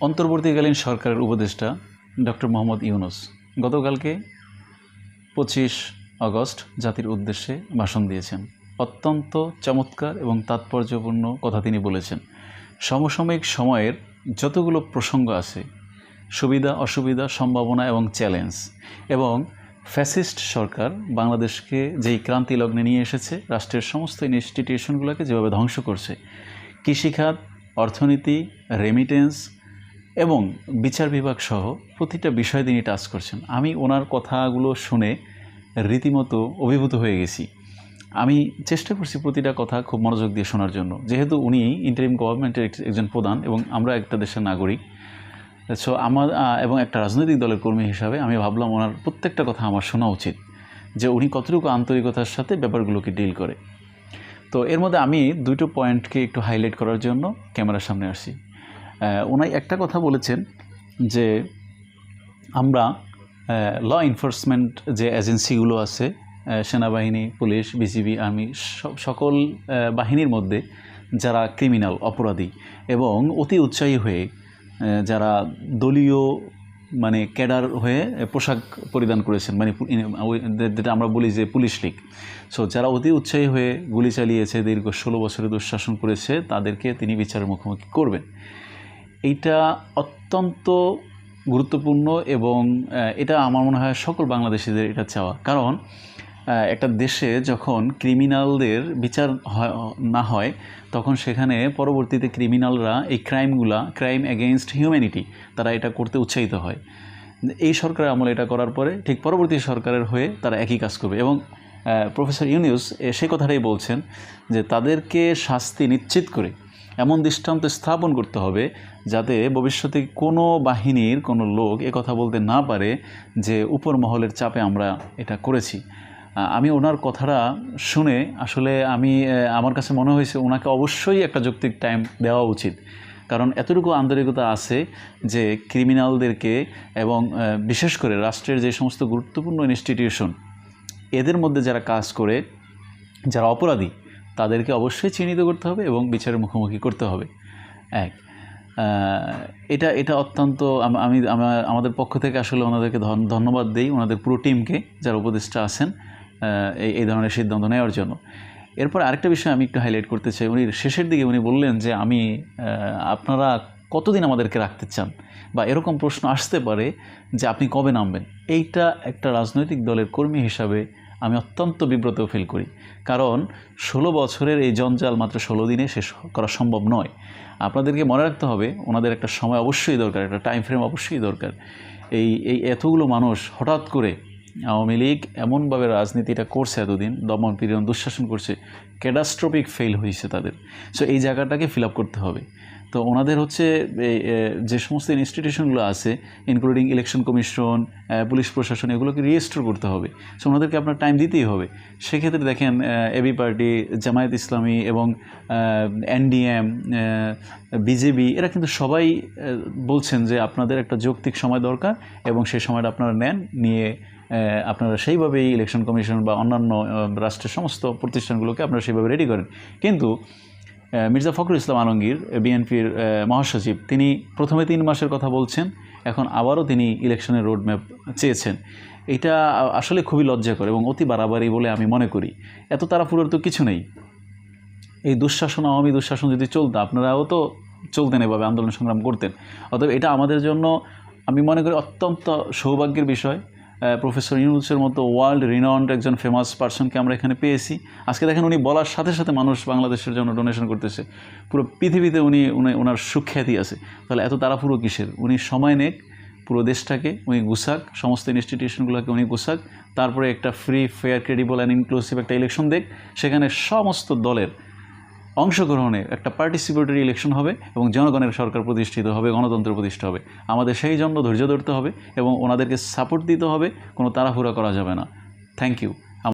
অন্তর্বর্তীকালীন সরকারের উপদেষ্টা ডক্টর মোহাম্মদ ইউনুস গতকালকে পঁচিশ আগস্ট জাতির উদ্দেশ্যে ভাষণ দিয়েছেন। অত্যন্ত চমৎকার এবং তাৎপর্যপূর্ণ কথা তিনি বলেছেন। সমসাময়িক সময়ের যতগুলো প্রসঙ্গ আছে, সুবিধা, অসুবিধা, সম্ভাবনা এবং চ্যালেঞ্জ এবং ফ্যাসিস্ট সরকার বাংলাদেশকে যেই ক্রান্তি লগ্নে নিয়ে এসেছে, রাষ্ট্রের সমস্ত ইনস্টিটিউশনগুলোকে যেভাবে ধ্বংস করছে, কৃষিখাত, অর্থনীতি রেমিটেন্স এবং বিচার বিভাগ সহ প্রতিটা বিষয় তিনি টাচ করছেন। আমি ওনার কথাগুলো শুনে রীতিমতো অভিভূত হয়ে গেছি। আমি চেষ্টা করছি প্রতিটা কথা খুব মনোযোগ দিয়ে শোনার জন্য। যেহেতু উনি ইন্টারিম গভর্নমেন্টের একজন প্রধান এবং আমরা একটা দেশের নাগরিক সো আমার এবং একটা রাজনৈতিক দলের কর্মী হিসাবে আমি ভাবলাম ওনার প্রত্যেকটা কথা আমার শোনা উচিত, যে উনি কতটুকু আন্তরিকতার সাথে ব্যাপারগুলোকে ডিল করে। তো এর মধ্যে আমি দুটো পয়েন্টকে একটু হাইলাইট করার জন্য ক্যামেরার সামনে আসছি। ওনাই একটা কথা বলেছেন যে আমরা ল এনফোর্সমেন্ট যে এজেন্সিগুলো আছে সেনাবাহিনী, পুলিশ, বিজিবি আর্মি সকল বাহিনীর মধ্যে যারা ক্রিমিনাল অপরাধী এবং অতি উৎসাহী হয়ে যারা দলীয় মানে ক্যাডার হয়ে পোশাক পরিধান করেছেন মানে যেটা আমরা বলি যে পুলিশ লীগ। সো যারা অতি উৎসাহী হয়ে গুলি চালিয়েছে, দীর্ঘ ষোলো বছরের দুঃশাসন করেছে, তাদেরকে তিনি বিচারের মুখোমুখি করবেন। এইটা অত্যন্ত গুরুত্বপূর্ণ এবং এটা আমার মনে হয় সকল বাংলাদেশিদের এটা চাওয়া। কারণ একটা দেশে যখন ক্রিমিনালদের বিচার না হয়, তখন সেখানে পরবর্তীতে ক্রিমিনালরা এই ক্রাইমগুলা, ক্রাইম এগেনস্ট হিউম্যানিটি তারা এটা করতে উৎসাহিত হয়। এই সরকারের আমলে এটা করার পরে ঠিক পরবর্তী সরকারের হয়ে তারা একই কাজ করবে এবং প্রফেসর ইউনিউস সে কথাটাই বলছেন যে তাদেরকে শাস্তি নিশ্চিত করে এমন দৃষ্টান্ত স্থাপন করতে হবে যাতে ভবিষ্যতে কোনো বাহিনীর কোনো লোক কথা বলতে না পারে যে উপর মহলের চাপে আমরা এটা করেছি। আমি ওনার কথাটা শুনে আসলে আমি আমার কাছে মনে হয়েছে ওনাকে অবশ্যই একটা যৌক্তিক টাইম দেওয়া উচিত। কারণ এতটুকু আন্তরিকতা আছে যে ক্রিমিনালদেরকে এবং বিশেষ করে রাষ্ট্রের যে সমস্ত গুরুত্বপূর্ণ ইনস্টিটিউশন এদের মধ্যে যারা কাজ করে, যারা অপরাধী তাদেরকে অবশ্যই চিহ্নিত করতে হবে এবং বিচারের মুখোমুখি করতে হবে। এক এটা এটা অত্যন্ত আমি, আমা- আমাদের পক্ষ থেকে আসলে ওনাদেরকে ধন- ধন্যবাদ দিই ওনাদের পুরো টিমকে যারা উপদেষ্টা আছেন এই এই ধরনের সিদ্ধান্ত নেওয়ার জন্য। এরপর আরেকটা বিষয় আমি একটু হাইলাইট করতে চাই। উনি শেষের দিকে উনি বললেন যে, আমি আপনারা কতদিন আমাদেরকে রাখতে চান? বা এরকম প্রশ্ন আসতে পারে যে, আপনি কবে নামবেন? এইটা একটা রাজনৈতিক দলের কর্মী হিসাবে আমি অত্যন্ত বিব্রত ফিল করি। কারণ ষোলো বছরের এই জঞ্জাল মাত্র ষোলো দিনে শেষ করা সম্ভব নয়। আপনাদেরকে মনে রাখতে হবে, ওনাদের একটা সময় অবশ্যই দরকার, একটা টাইম ফ্রেম অবশ্যই দরকার। এই এই এতগুলো মানুষ হঠাৎ করে আওয়ামী লীগ এমনভাবে রাজনীতিটা করছে এতদিন, দমন পীড়ন, দুঃশাসন করছে ক্যাডাস্ট্রপিক ফেল হয়েছে তাদের। সো এই জায়গাটাকে ফিল আপ করতে হবে। তো ওনাদের হচ্ছে যে সমস্ত ইনস্টিটিউশনগুলো আছে ইনক্লুডিং ইলেকশন কমিশন পুলিশ প্রশাসন, এগুলোকে রিয়েস্টোর করতে হবে। সো ওনাদেরকে আপনার টাইম দিতেই হবে। সেক্ষেত্রে দেখেন এবি পার্টি, জামায়াত ইসলামী এবং এনডিএম বিজেপি, এরা কিন্তু সবাই বলছেন যে আপনাদের একটা যৌক্তিক সময় দরকার এবং সেই সময়টা আপনারা নেন, নিয়ে আপনারা সেইভাবেই ইলেকশন কমিশন বা অন্যান্য রাষ্ট্রের সমস্ত প্রতিষ্ঠানগুলোকে আপনারা সেইভাবে রেডি করেন। কিন্তু মির্জা ফখরুল ইসলাম আলমগীর বিএনপির মহাসচিব, তিনি প্রথমে তিন মাসের কথা বলছেন, এখন আবারও তিনি ইলেকশনের রোড ম্যাপ চেয়েছেন। এটা আসলে খুবই লজ্জাকর এবং অতি বাড়াবাড়ি বলে আমি মনে করি। এত তাড়াহুড়োর তো কিছু নেই। এই দুঃশাসন, আওয়ামী দুঃশাসন যদি চলতো, আপনারাও তো চলতেন এভাবে আন্দোলন সংগ্রাম করতেন। অতএব এটা আমাদের জন্য আমি মনে করি অত্যন্ত সৌভাগ্যের বিষয়। প্রফেসর ইউনুসের মতো ওয়ার্ল্ড রিনাউন্ড একজন ফেমাস পার্সনকে আমরা এখানে পেয়েছি। আজকে দেখেন উনি বলার সাথে সাথে মানুষ বাংলাদেশের জন্য ডোনেশন করতেছে। পুরো পৃথিবীতে উনি উনি ওনার সুখ্যাতি আছে। তাহলে এত তাড়াহুড়ো কিসের? উনি সময় নেক, পুরো দেশটাকে উনি গুছাক, সমস্ত ইনস্টিটিউশনগুলোকে উনি গুছাক, তারপরে একটা free fair credible and inclusive একটা ইলেকশন দেখ, সেখানে সমস্ত দলের অংশগ্রহণে একটা পার্টিসিপেটরি ইলেকশন হবে এবং জনগণের সরকার প্রতিষ্ঠিত হবে, গণতন্ত্র প্রতিষ্ঠা হবে। আমাদের সেই জন্য ধৈর্য ধরতে হবে এবং ওনাদেরকে সাপোর্ট দিতে হবে, কোনো তাড়াহুড়া করা যাবে না। Thank you